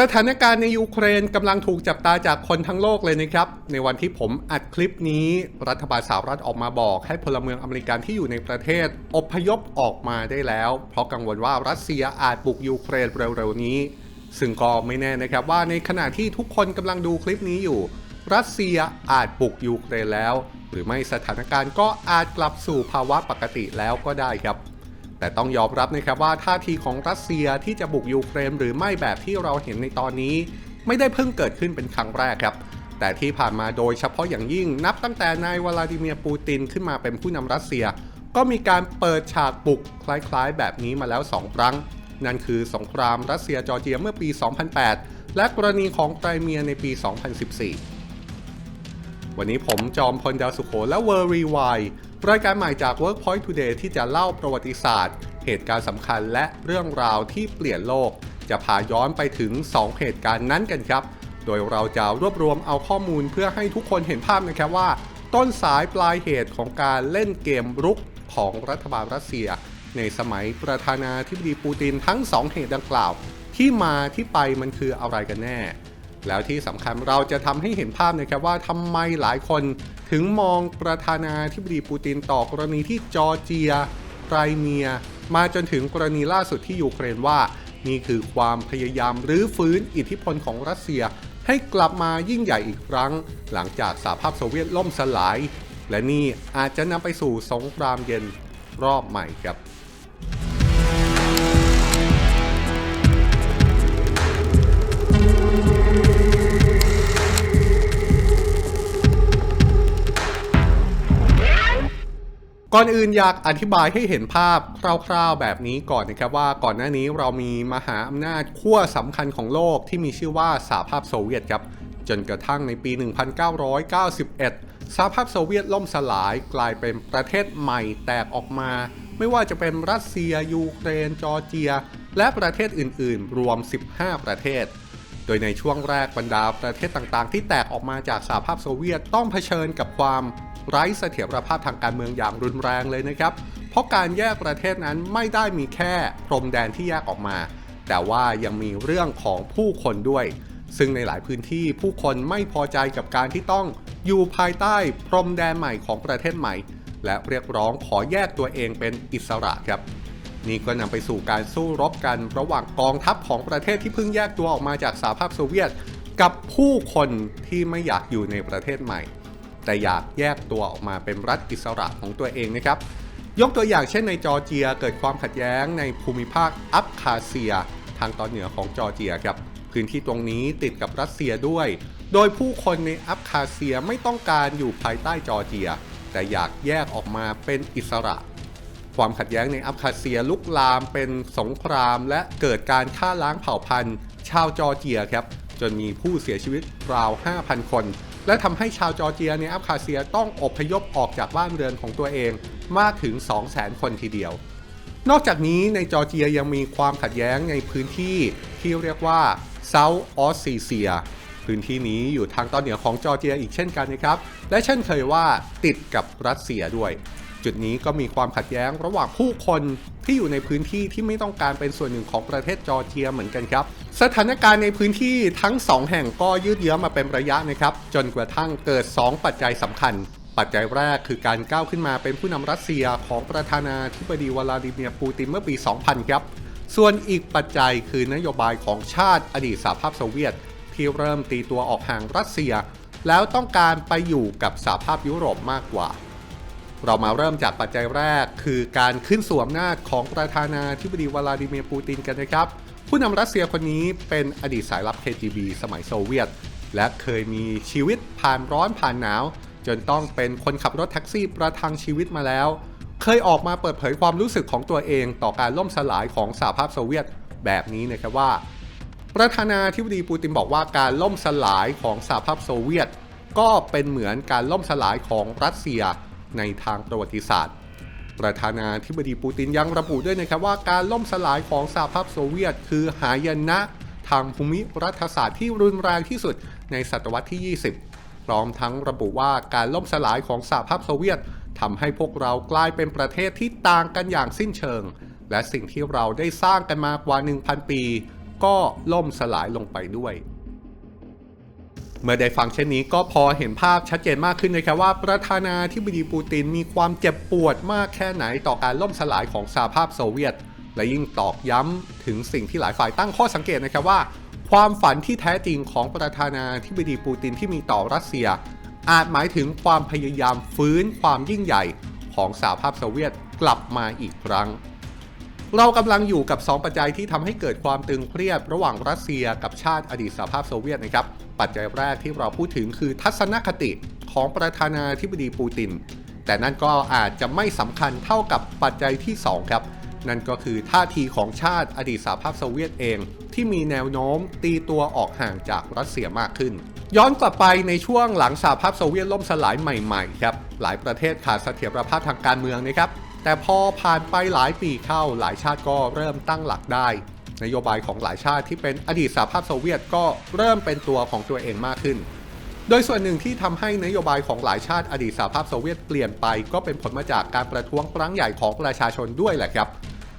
สถานการณ์ในยูเครนกำลังถูกจับตาจากคนทั้งโลกเลยนะครับ ในวันที่ผมอัดคลิปนี้ รัฐบาลสหรัฐออกมาบอกให้พลเมืองอเมริกันที่อยู่ในประเทศ อพยพออกมาได้แล้ว เพราะกังวลว่ารัสเซียอาจบุกยูเครนเร็วๆนี้ ซึ่งก็ไม่แน่นะครับว่าในขณะที่ทุกคนกำลังดูคลิปนี้อยู่ รัสเซียอาจบุกยูเครนแล้ว หรือไม่สถานการณ์ก็อาจกลับสู่ภาวะปกติแล้วก็ได้ครับ แต่ต้องยอมรับนะครับว่าท่าทีของรัสเซียที่จะบุกยูเครนหรือไม่แบบที่เราเห็นในตอนนี้ ไม่ได้เพิ่งเกิดขึ้นเป็นครั้งแรกครับ แต่ที่ผ่านมาโดยเฉพาะอย่างยิ่งนับตั้งแต่นายวลาดิเมียร์ปูตินขึ้นมาเป็นผู้นำรัสเซีย ก็มีการเปิดฉากบุกคล้ายๆ แบบนี้มาแล้ว 2 ครั้ง นั่นคือสงครามรัสเซียจอร์เจียเมื่อปี 2008 และกรณีของไครเมียในปี 2014 วันนี้ผมจอมพลดาวสุโขและเวอร์รีไว รายการใหม่จาก Workpoint Today ที่จะเล่าประวัติศาสตร์ เหตุการณ์สำคัญและเรื่องราวที่เปลี่ยนโลก จะพาย้อนไปถึง 2 เหตุการณ์นั้นกันครับ โดยเราจะรวบรวมเอาข้อมูลเพื่อให้ทุกคนเห็นภาพนะครับว่า ต้นสายปลายเหตุของการเล่นเกมรุกของรัฐบาลรัสเซีย ในสมัยประธานาธิบดีปูตินทั้ง 2 เหตุดังกล่าว ที่มาที่ไปมันคืออะไรกันแน่ แล้วที่สำคัญเราจะทำให้เห็นภาพนะครับว่าทำไมหลายคน ถึงมองประธานาธิบดีปูตินต่อกรณีที่จอร์เจีย ไครเมีย มาจนถึงกรณีล่าสุดที่ยูเครนว่า นี่คือความพยายามรื้อฟื้นอิทธิพลของรัสเซีย ให้กลับมายิ่งใหญ่อีกครั้ง หลังจากสหภาพโซเวียตล่มสลาย และนี่อาจจะนำไปสู่สงครามเย็นรอบใหม่ครับ ก่อนอื่นอยากอธิบายให้เห็นภาพคร่าวๆแบบนี้ก่อนนะครับว่าก่อนหน้านี้เรามีมหาอำนาจขั้วสำคัญของโลกที่มีชื่อว่าสหภาพโซเวียตครับ จนกระทั่งในปี 1991 สหภาพโซเวียตล่มสลายกลายเป็นประเทศใหม่แตกออกมา ไม่ว่าจะเป็นรัสเซีย ยูเครน จอร์เจีย และประเทศอื่นๆ รวม 15 ประเทศ โดยในช่วงแรกบรรดาประเทศต่างๆ ที่แตกออกมาจากสหภาพโซเวียตต้องเผชิญกับความไร้เสถียรภาพทางการเมืองอย่างรุนแรงเลยนะครับ เพราะการแยกประเทศนั้นไม่ได้มีแค่พรมแดนที่แยกออกมา แต่ว่ายังมีเรื่องของผู้คนด้วย ซึ่งในหลายพื้นที่ผู้คนไม่พอใจกับการที่ต้องอยู่ภายใต้พรมแดนใหม่ของประเทศใหม่ และเรียกร้องขอแยกตัวเองเป็นอิสระครับ นี่ก็นำไปสู่การสู้รบกันระหว่างกองทัพของประเทศที่เพิ่งแยกตัวออกมาจากสหภาพโซเวียต กับผู้คนที่ไม่อยากอยู่ในประเทศใหม่ แต่อยากแยกตัวออกมาเป็นรัฐอิสระของตัวเองนะครับ ยกตัวอย่างเช่นในจอร์เจียเกิดความขัดแย้งในภูมิภาคอับคาเซีย ทางตอนเหนือของจอร์เจียครับพื้นที่ตรงนี้ติดกับรัสเซียด้วย โดยผู้คนในอับคาเซียไม่ต้องการอยู่ภายใต้จอร์เจีย แต่อยากแยกออกมาเป็นอิสระ ความขัดแย้งในอับคาเซียลุกลามเป็นสงคราม และเกิดการฆ่าล้างเผ่าพันธุ์ ชาวจอร์เจียครับจนมีผู้เสียชีวิตราว 5,000 คน และทำให้ชาวจอร์เจียในอับคาเซียต้องอพยพออกจากบ้านเรือนของตัวเองมากถึง 200,000 คนทีเดียว นอกจากนี้ในจอร์เจียยังมีความขัดแย้งในพื้นที่ที่เรียกว่าเซาท์ออสซีเซียพื้นที่นี้อยู่ทางตอนเหนือของจอร์เจียอีกเช่นกันนะครับ และเช่นเคยว่าติดกับรัสเซียด้วย จุดนี้ก็มีความขัดแย้งระหว่างผู้คนที่อยู่ในพื้นที่ที่ไม่ต้องการเป็นส่วนหนึ่งของประเทศจอร์เจียเหมือนกันครับ สถานการณ์ในพื้นที่ทั้ง 2 แห่งก็ยืดเยื้อมาเป็นระยะนะครับ จนกระทั่งเกิด 2 ปัจจัยสำคัญ ปัจจัยแรกคือการก้าวขึ้นมาเป็นผู้นำรัสเซียของประธานาธิบดีวลาดิเมียร์ปูตินเมื่อปี 2000 ครับ ส่วนอีกปัจจัยคือนโยบายของชาติอดีตสหภาพโซเวียต ที่เริ่มตีตัวออกห่างรัสเซีย แล้วต้องการไปอยู่กับสหภาพยุโรปมากกว่า เรามาเริ่มจากปัจจัยแรก คือการขึ้นสู่อำนาจของประธานาธิบดีวลาดิเมียร์ปูตินกันนะครับ ผู้นำรัสเซียคนนี้เป็นอดีตสายลับ KGB สมัยโซเวียต และเคยมีชีวิตผ่านร้อนผ่านหนาว จนต้องเป็นคนขับรถแท็กซี่ประทังชีวิตมาแล้ว เคยออกมาเปิดเผยความรู้สึกของตัวเองต่อการล่มสลายของสหภาพโซเวียตแบบนี้นะครับว่า ประธานาธิบดีปูตินบอกว่าการล่มสลายของสหภาพโซเวียต ก็เป็นเหมือนการล่มสลายของรัสเซีย ในทางประวัติศาสตร์ ประธานาธิบดีปูตินยังระบุด้วยนะครับว่าการล่มสลายของสหภาพโซเวียต คือหายนะทางภูมิรัฐศาสตร์ที่รุนแรงที่สุดในศตวรรษที่ 20 พร้อมทั้งระบุว่าการล่มสลายของสหภาพโซเวียตทำให้พวกเรากลายเป็นประเทศที่ต่างกันอย่างสิ้นเชิง และสิ่งที่เราได้สร้างกันมากว่า 1,000 ปี ก็ล่มสลายลงไปด้วย เมื่อได้ฟังเช่นนี้ก็พอเห็นภาพชัดเจนมากขึ้นนะครับว่าประธานาธิบดีปูตินมีความเจ็บปวดมากแค่ไหนต่อการล่มสลายของสหภาพโซเวียต และยิ่งตอกย้ำถึงสิ่งที่หลายฝ่ายตั้งข้อสังเกตนะครับว่า ความฝันที่แท้จริงของประธานาธิบดีปูตินที่มีต่อรัสเซีย อาจหมายถึงความพยายามฟื้นความยิ่งใหญ่ของสหภาพโซเวียตกลับมาอีกครั้ง เรากำลังอยู่กับ 2 ปัจจัยที่ทำให้เกิดความตึงเครียดระหว่างรัสเซียกับชาติอดีตสหภาพโซเวียตนะครับ ปัจจัยแรกที่เราพูดถึงคือทัศนคติของประธานาธิบดีปูติน แต่นั่นก็อาจจะไม่สำคัญเท่ากับปัจจัยที่ 2 ครับ นั่นก็คือท่าทีของชาติอดีตสหภาพโซเวียตเอง ที่มีแนวโน้มตีตัวออกห่างจากรัสเซียมากขึ้น ย้อนกลับไปในช่วงหลังสหภาพโซเวียตล่มสลายใหม่ๆครับหลายประเทศขาดเสถียรภาพทางการเมืองนะครับ แต่พอผ่านไปหลายปีเข้าหลายชาติก็เริ่มตั้งหลักได้ นโยบายของหลายชาติที่เป็นอดีตสหภาพโซเวียตก็เริ่มเป็นตัวของตัวเองมากขึ้น โดยส่วนหนึ่งที่ทำให้นโยบายของหลายชาติอดีตสหภาพโซเวียตเปลี่ยนไป ก็เป็นผลมาจากการประท้วงครั้งใหญ่ของประชาชนด้วยแหละครับ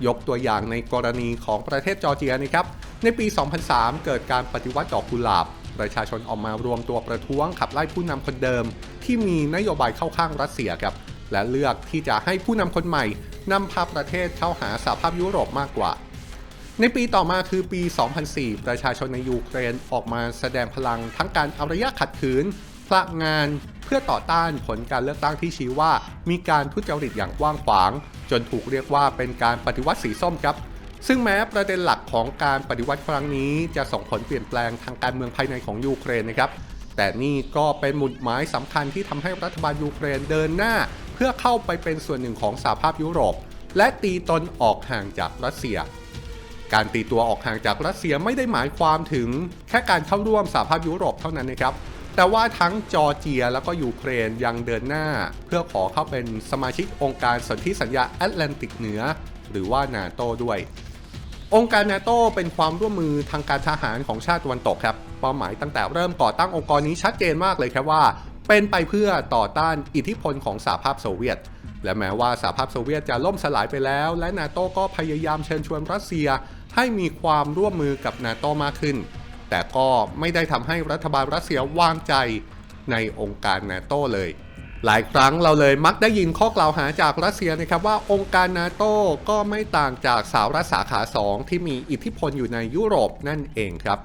ยกตัวอย่างในกรณีของประเทศจอร์เจียนะครับ ในปี 2003 เกิดการปฏิวัติดอกกุหลาบ ประชาชนออกมารวมตัวประท้วงขับไล่ผู้นำคนเดิม ที่มีนโยบายเข้าข้างรัสเซียครับ และเลือกที่จะให้ผู้นำคนใหม่นำพาประเทศเข้าหาสหภาพยุโรปมากกว่า ในปีต่อมาคือปี 2004 ประชาชนในยูเครนออกมาแสดงพลังทั้งการอารยะขัดขืนพละงานเพื่อต่อต้านผลการเลือกตั้งที่ชี้ว่า มีการทุจริตอย่างกว้างขวาง จนถูกเรียกว่าเป็นการปฏิวัติสีส้มครับ ซึ่งแม้ประเด็นหลักของการปฏิวัติครั้งนี้ จะส่งผลเปลี่ยนแปลงทางการเมืองภายในของยูเครนนะครับ แต่นี่ก็เป็นหมุดหมายสำคัญที่ทำให้รัฐบาลยูเครนเดินหน้า เพื่อเข้าไปเป็นส่วนหนึ่งของสหภาพยุโรป และตีตนออกห่างจากรัสเซีย การตีตัวออกห่างจากรัสเซียไม่ได้หมายความถึงแค่การเข้าร่วมสหภาพยุโรปเท่านั้นนะครับแต่ว่าทั้งจอร์เจียแล้วก็ยูเครนยังเดินหน้า เพื่อขอเข้าเป็นสมาชิกองค์การสนธิสัญญาแอตแลนติกเหนือ หรือว่านาโตด้วย องค์การนาโตเป็นความร่วมมือทางการทหารของชาติตะวันตกครับเป้าหมายตั้งแต่เริ่มก่อตั้งองค์กรนี้ชัดเจนมากเลยครับว่า เป็นไปเพื่อต่อต้านอิทธิพลของสหภาพโซเวียต และแม้ว่าสหภาพโซเวียตจะล่มสลายไปแล้ว และนาโตก็พยายามเชิญชวนรัสเซียให้มีความร่วมมือกับนาโตมากขึ้น แต่ก็ไม่ได้ทำให้รัฐบาลรัสเซียวางใจในองค์การนาโตเลย หลายครั้งเราเลยมักได้ยินข้อกล่าวหาจากรัสเซียนะครับว่าองค์การนาโตก็ไม่ต่างจากสาวรัฐสาขา 2 ที่มีอิทธิพลอยู่ในยุโรปนั่นเองครับ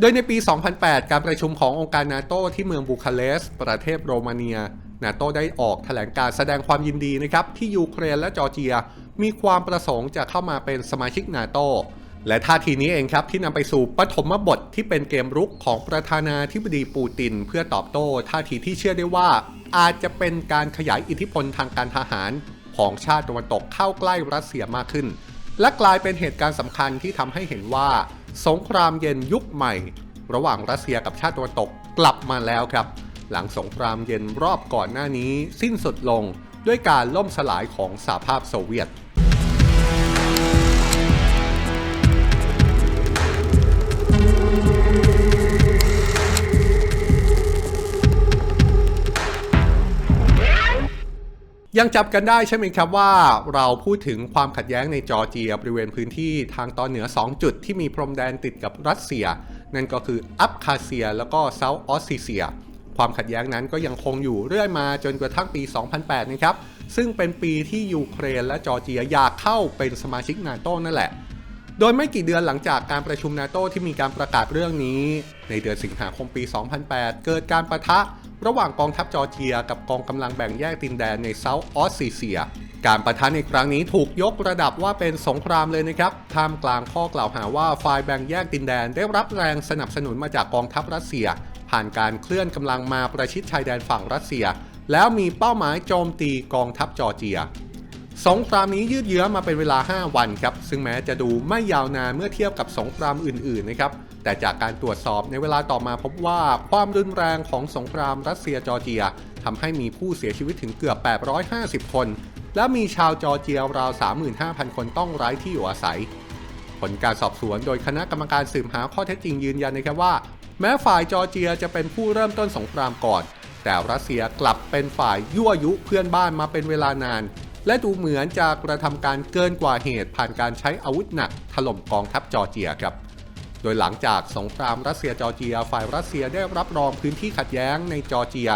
โดยในปี 2008 การประชุมขององค์การนาโตที่เมืองบูคาเรสต์ประเทศโรมาเนีย นาโตได้ออกแถลงการแสดงความยินดีนะครับ ที่ยูเครนและจอร์เจีย มีความประสงค์จะเข้ามาเป็นสมาชิกนาโตและท่าทีนี้เองครับที่นำไปสู่ปฐมบทที่เป็นเกมรุกของประธานาธิบดีปูติน เพื่อตอบโต้ท่าทีที่เชื่อได้ว่า อาจจะเป็นการขยายอิทธิพลทางการทหารของชาติตะวันตกเข้าใกล้รัสเซียมากขึ้น และกลายเป็นเหตุการณ์สำคัญที่ทำให้เห็นว่า สงครามเย็นยุคใหม่ ระหว่างรัสเซียกับชาติตะวันตกกลับมาแล้วครับ หลังสงครามเย็นรอบก่อนหน้านี้ สิ้นสุดลงด้วยการล่มสลายของสหภาพโซเวียต ยังจับกันได้ใช่ไหมครับว่าเราพูดถึงความขัดแย้งในจอร์เจียบริเวณพื้นที่ทางตอนเหนือ 2 จุดที่มีพรมแดนติดกับรัสเซีย นั่นก็คืออับคาเซีย แล้วก็เซาท์ออสซิเซีย ความขัดแย้งนั้นก็ยังคงอยู่เรื่อยมาจนกระทั่งปี 2008 นะครับ ซึ่งเป็นปีที่ยูเครนและจอร์เจียอยากเข้าเป็นสมาชิกนาโต้นั่นแหละ โดยไม่กี่เดือนหลังจากการประชุมนาโตที่มีการประกาศเรื่องนี้ ในเดือนสิงหาคมปี 2008 เกิดการประทะระหว่างกองทัพจอร์เจีย กับกองกำลังแบ่งแยกดินแดนในเซาท์ออสซิเซีย การประทะในครั้งนี้ถูกยกระดับว่าเป็นสงครามเลยนะครับ ท่ามกลางข้อกล่าวหาว่าฝ่ายแบ่งแยกดินแดนได้รับแรงสนับสนุนมาจากกองทัพรัสเซีย ผ่านการเคลื่อนกำลังมาประชิดชายแดนฝั่งรัสเซีย แล้วมีเป้าหมายโจมตีกองทัพจอร์เจีย สงครามนี้ยืดเยื้อมาเป็นเวลา 5 วันครับ ซึ่งแม้จะดูไม่ยาวนานเมื่อเทียบกับสงครามอื่นๆนะครับ แต่จากการตรวจสอบในเวลาต่อมาพบว่าความรุนแรงของสงครามรัสเซียจอร์เจียทำให้มีผู้เสียชีวิตถึงเกือบ 850 คน และมีชาวจอร์เจียราว 35,000 คนต้องไร้ที่อยู่อาศัย ผลการสอบสวนโดยคณะกรรมการสืบหาข้อเท็จจริงยืนยันนะครับว่า แม้ฝ่ายจอร์เจียจะเป็นผู้เริ่มต้นสงครามก่อน แต่รัสเซียกลับเป็นฝ่ายยั่วยุเพื่อนบ้านมาเป็นเวลานาน และดูเหมือนจะกระทำการเกินกว่าเหตุผ่านการใช้อาวุธหนักถล่มกองทัพจอร์เจียครับ โดยหลังจากสงครามรัสเซียจอร์เจีย ฝ่ายรัสเซียได้รับรองพื้นที่ขัดแย้งในจอร์เจีย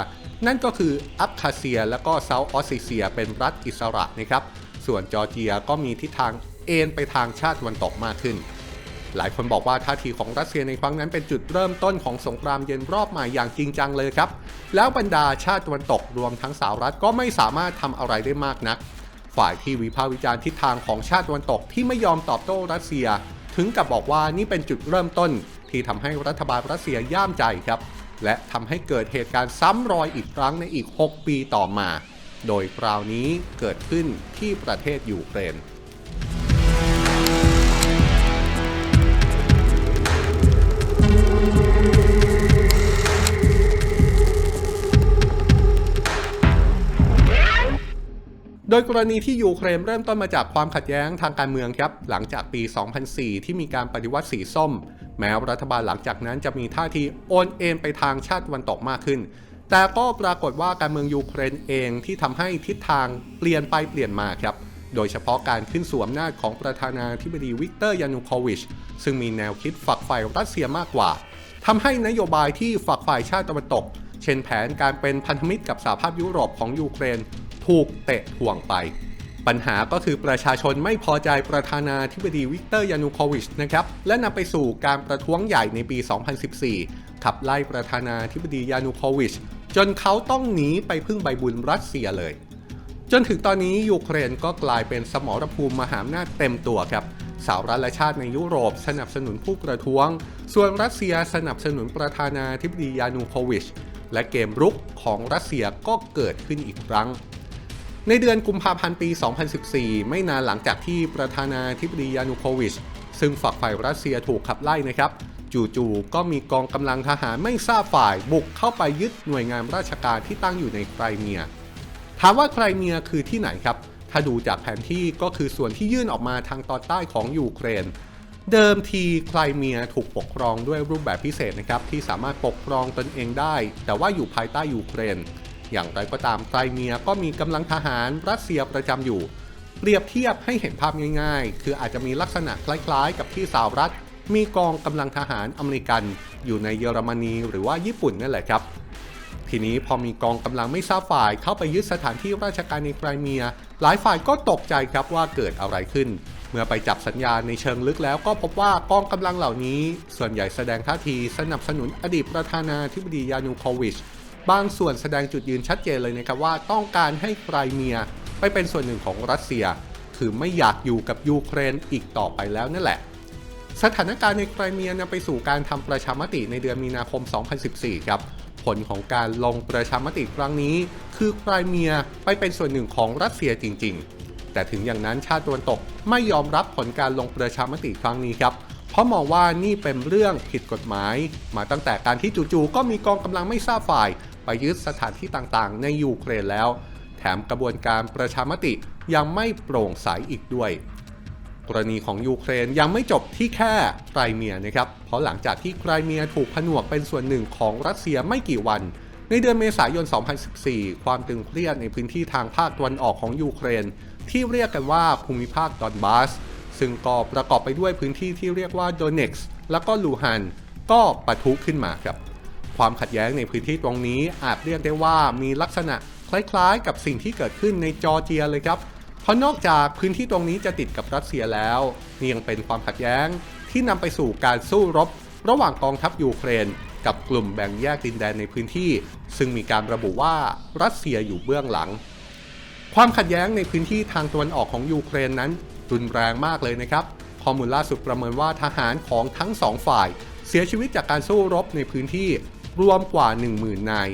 นั่นก็คืออับคาเซีย และก็เซาท์ออสเซีย เป็นรัฐอิสระนะครับ ส่วนจอร์เจียก็มีทิศทางเอ็นไปทางชาติตะวันตกมากขึ้น หลายคนบอกว่าท่าทีของรัสเซียในครั้งนั้นเป็นจุดเริ่มต้นของสงครามเย็นรอบใหม่อย่างจริงจังเลยครับ แล้วบรรดาชาติตะวันตกรวมทั้งสหรัฐก็ไม่สามารถทำอะไรได้มากนัก ฝ่ายที่วิพากษ์วิจารณ์ทิศทางของชาติตะวันตกที่ไม่ยอมตอบโต้รัสเซีย ถึงกับบอกว่านี่เป็นจุดเริ่มต้น ที่ทำให้รัฐบาลรัสเซียย่ามใจครับ และทำให้เกิดเหตุการณ์ซ้ำรอยอีกครั้งในอีก 6 ปีต่อมา โดยคราวนี้เกิดขึ้นที่ประเทศยูเครน โดยกรณีที่ยูเครนเริ่มต้นมาจากความขัดแย้งทางการเมืองครับ หลังจากปี 2004 ที่มีการปฏิวัติสีส้ม แม้รัฐบาลหลังจากนั้นจะมีท่าทีโอนเอ็นไปทางชาติวันตกมากขึ้น แต่ก็ปรากฏว่าการเมืองยูเครนเองที่ทำให้ทิศทางเปลี่ยนไปเปลี่ยนมาครับ โดยเฉพาะการขึ้นสู่อำนาจของประธานาธิบดีวิกเตอร์ยานูโควิช ซึ่งมีแนวคิดฝักฝ่รัสเซียมากกว่าทำให้นโยบายที่ฝักฝ่ายชาติตะวันตก เช่นแผนการเป็นพันธมิตรกับสหภาพยุโรปของยูเครน ถูกเตะถ่วงไป ปัญหาก็คือประชาชนไม่พอใจประธานาธิบดีวิกเตอร์ยานูโควิชนะครับ และนำไปสู่การประท้วงใหญ่ในปี 2014 ขับไล่ประธานาธิบดียานูโควิช จนเขาต้องหนีไปพึ่งใบบุญรัสเซียเลย จนถึงตอนนี้ยูเครนก็กลายเป็นสมรภูมิมหาอำนาจเต็มตัวครับสหรัฐและชาติในยุโรปสนับสนุนผู้ประท้วง ส่วนรัสเซียสนับสนุนประธานาธิบดียานูโควิช และเกมรุกของรัสเซียก็เกิดขึ้นอีกครั้ง ในเดือนกุมภาพันธ์ปี 2014 ไม่นานหลังจากที่ประธานาธิบดียานูโควิช ซึ่งฝักฝ่ายรัสเซียถูกขับไล่นะครับ จู่ๆ ก็มีกองกำลังทหารไม่ทราบฝ่ายบุกเข้าไปยึดหน่วยงานราชการที่ตั้งอยู่ในไครเมีย ถามว่าไครเมียคือที่ไหนครับ ถ้าดูจากแผนที่ก็คือส่วนที่ยื่นออกมาทางตอนใต้ของยูเครน เดิมทีไครเมียถูกปกครองด้วยรูปแบบพิเศษนะครับที่สามารถปกครองตนเองได้ แต่ว่าอยู่ภายใต้ยูเครน อย่างไรก็ตามไครเมียก็มีกำลังทหารรัสเซียประจำอยู่ เปรียบเทียบให้เห็นภาพง่าย ๆ คืออาจจะมีลักษณะคล้ายๆ กับที่สหรัฐ มีกองกำลังทหารอเมริกัน อยู่ในเยอรมนีหรือว่าญี่ปุ่นนั่นแหละครับ ทีนี้พอมีกองกำลังไม่ทราบฝ่ายเข้าไปยึดสถานที่ราชการในไครเมีย หลายฝ่ายก็ตกใจครับว่าเกิดอะไรขึ้น เมื่อไปจับสัญญาณในเชิงลึกแล้วก็พบว่ากองกำลังเหล่านี้ ส่วนใหญ่แสดงท่าทีสนับสนุนอดีตประธานาธิบดียานูโควิช บางส่วนแสดงจุดยืนชัดเจนเลยนะครับว่าต้องการให้ไครเมียไปเป็นส่วนหนึ่งของรัสเซีย คือไม่อยากอยู่กับยูเครนอีกต่อไปแล้วนั่นแหละ สถานการณ์ในไครเมียนำไปสู่การทำประชามติในเดือนมีนาคม 2014 ครับ ผลของการลงประชามติครั้งนี้ คือไครเมียไปเป็นส่วนหนึ่งของรัสเซียจริง ๆ แต่ถึงอย่างนั้นชาติตะวันตกไม่ยอมรับผลการลงประชามติครั้งนี้ครับเพราะมองว่านี่เป็นเรื่องผิดกฎหมาย มาตั้งแต่การที่จู่ๆก็มีกองกำลังไม่ทราบฝ่าย ไปยึดสถานที่ต่างๆ ในยูเครนแล้ว แถมกระบวนการประชามติยังไม่โปร่งใสอีกด้วย กรณีของยูเครนยังไม่จบที่แค่ไครเมียนะครับ เพราะหลังจากที่ไครเมียถูกผนวกเป็นส่วนหนึ่งของรัสเซียไม่กี่วัน ในเดือนเมษายน 2014 ความตึงเครียดในพื้นที่ทางภาคตะวันออกของยูเครน ที่เรียกกันว่าภูมิภาคดอนบาสซึ่งก็ประกอบไปด้วยพื้นที่ที่เรียกว่าโดเน็กซ์แล้วก็ลูฮันก็ปะทุขึ้นมาครับ ความขัดแย้งในพื้นที่ตรงนี้อาจเรียกได้ว่ามีลักษณะคล้ายๆ กับสิ่งที่เกิดขึ้นในจอร์เจียเลยครับ เพราะนอกจากพื้นที่ตรงนี้จะติดกับรัสเซียแล้วนี่ยังเป็นความขัดแย้งที่นำไปสู่การสู้รบ ระหว่างกองทัพยูเครน กับกลุ่มแบ่งแยกดินแดนในพื้นที่ ซึ่งมีการระบุว่ารัสเซียอยู่เบื้องหลัง ความขัดแย้งในพื้นที่ทางตะวันออกของยูเครนนั้นรุนแรงมากเลยนะครับข้อมูลล่าสุดประเมินว่าทหารของทั้งสองฝ่าย เสียชีวิตจากการสู้รบในพื้นที่ รวมกว่า 10,000 นาย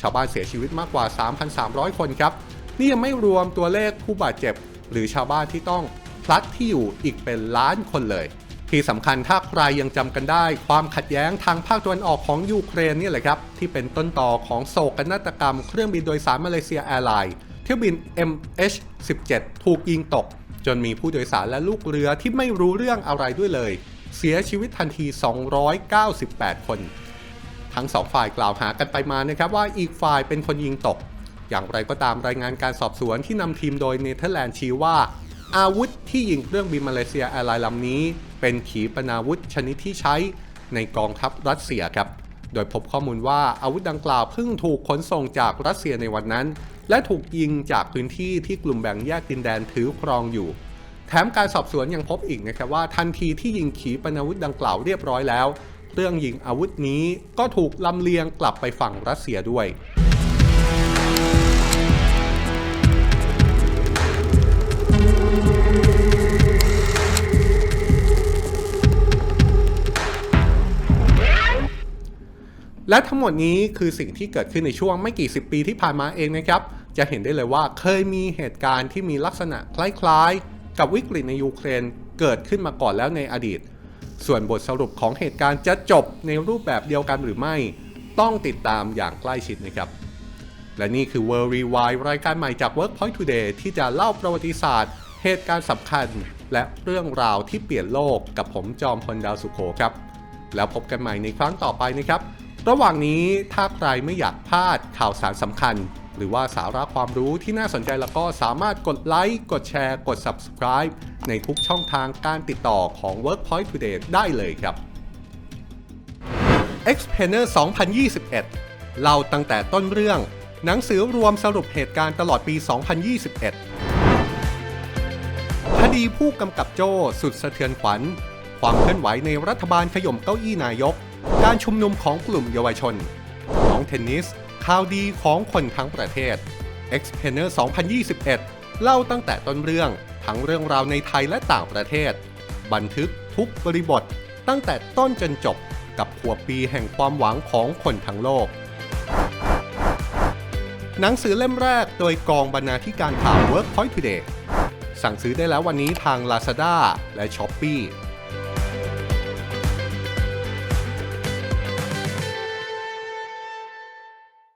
ชาวบ้านเสียชีวิตมากกว่า 3,300 คนครับ นี่ยังไม่รวมตัวเลขผู้บาดเจ็บ หรือชาวบ้านที่ต้องพลัดที่อยู่อีกเป็นล้านคนเลย ที่สำคัญถ้าใครยังจำกันได้ ความขัดแย้งทางภาคตะวันออกของยูเครนนี่แหละครับ ที่เป็นต้นต่อของโศกนาฏกรรมเครื่องบินโดยสารมาเลเซียแอร์ไลน์เที่ยวบิน MH17 ถูกยิงตก จนมีผู้โดยสารและลูกเรือที่ไม่รู้เรื่องอะไรด้วยเลย เสียชีวิตทันที 298 คน ทั้งสองฝ่ายกล่าวหากันไปมานะครับว่าอีกฝ่ายเป็นคนยิงตก อย่างไรก็ตามรายงานการสอบสวนที่นำทีมโดยเนเธอร์แลนด์ชี้ว่า อาวุธที่ยิงเครื่องบินมาเลเซียแอร์ไลน์ลำนี้ เป็นขีปนาวุธชนิดที่ใช้ในกองทัพรัสเซียครับ โดยพบข้อมูลว่าอาวุธดังกล่าวเพิ่งถูกขนส่งจากรัสเซียในวันนั้น และถูกยิงจากพื้นที่ที่กลุ่มแบ่งแยกดินแดนถือครองอยู่ แถมการสอบสวนยังพบอีกนะครับว่าทันทีที่ยิงขีปนาวุธดังกล่าวเรียบร้อยแล้ว เครื่องยิงอาวุธนี้ก็ถูกลำเลียงกลับไปฝั่งรัสเซียด้วยและทั้งหมดนี้คือสิ่งที่เกิดขึ้นในช่วงไม่กี่สิบปีที่ผ่านมาเองนะครับ จะเห็นได้เลยว่าเคยมีเหตุการณ์ที่มีลักษณะคล้ายๆ กับวิกฤตในยูเครนเกิดขึ้นมาก่อนแล้วในอดีต ส่วนบทสรุปของเหตุการณ์จะจบในรูปแบบเดียวกันหรือไม่ ต้องติดตามอย่างใกล้ชิดนะครับ และนี่คือ World Rewind รายการใหม่จาก Workpoint Today ที่จะเล่าประวัติศาสตร์ เหตุการณ์สำคัญ และเรื่องราวที่เปลี่ยนโลกกับผมจอมพลดาวสุโขครับ แล้วพบกันใหม่ในครั้งต่อไปนะครับ ระหว่างนี้ถ้าใครไม่อยากพลาดข่าวสารสำคัญ หรือว่าสาระความรู้ที่น่าสนใจแล้วก็สามารถกดไลค์กดแชร์ กด subscribe ในทุกช่องทางการติดต่อของ Workpoint Today ได้เลยครับ Explainer 2021 เล่าตั้งแต่ต้นเรื่อง หนังสือรวมสรุปเหตุการณ์ตลอดปี 2021 คดีผู้กำกับโจ้สุดสะเทือนขวัญ ความเคลื่อนไหวในรัฐบาลขย่มเก้าอี้นายก การชุมนุมของกลุ่มเยาวชน เทนนิส ข่าวดีของคนทั้งประเทศ x p a n e r 2021 เล่าตั้งแต่ต้นเรื่อง ทั้งเรื่องราวในไทยและต่างประเทศ บันทึกทุกบริบท ตั้งแต่ต้นจนจบกับขวบปีแห่งความหวังของคนทั้งโลก หนังสือเล่มแรกโดยกองบรรณาธิการข่าว Workpoint Today สั่งซื้อได้แล้ววันนี้ทาง Lazada และ Shopee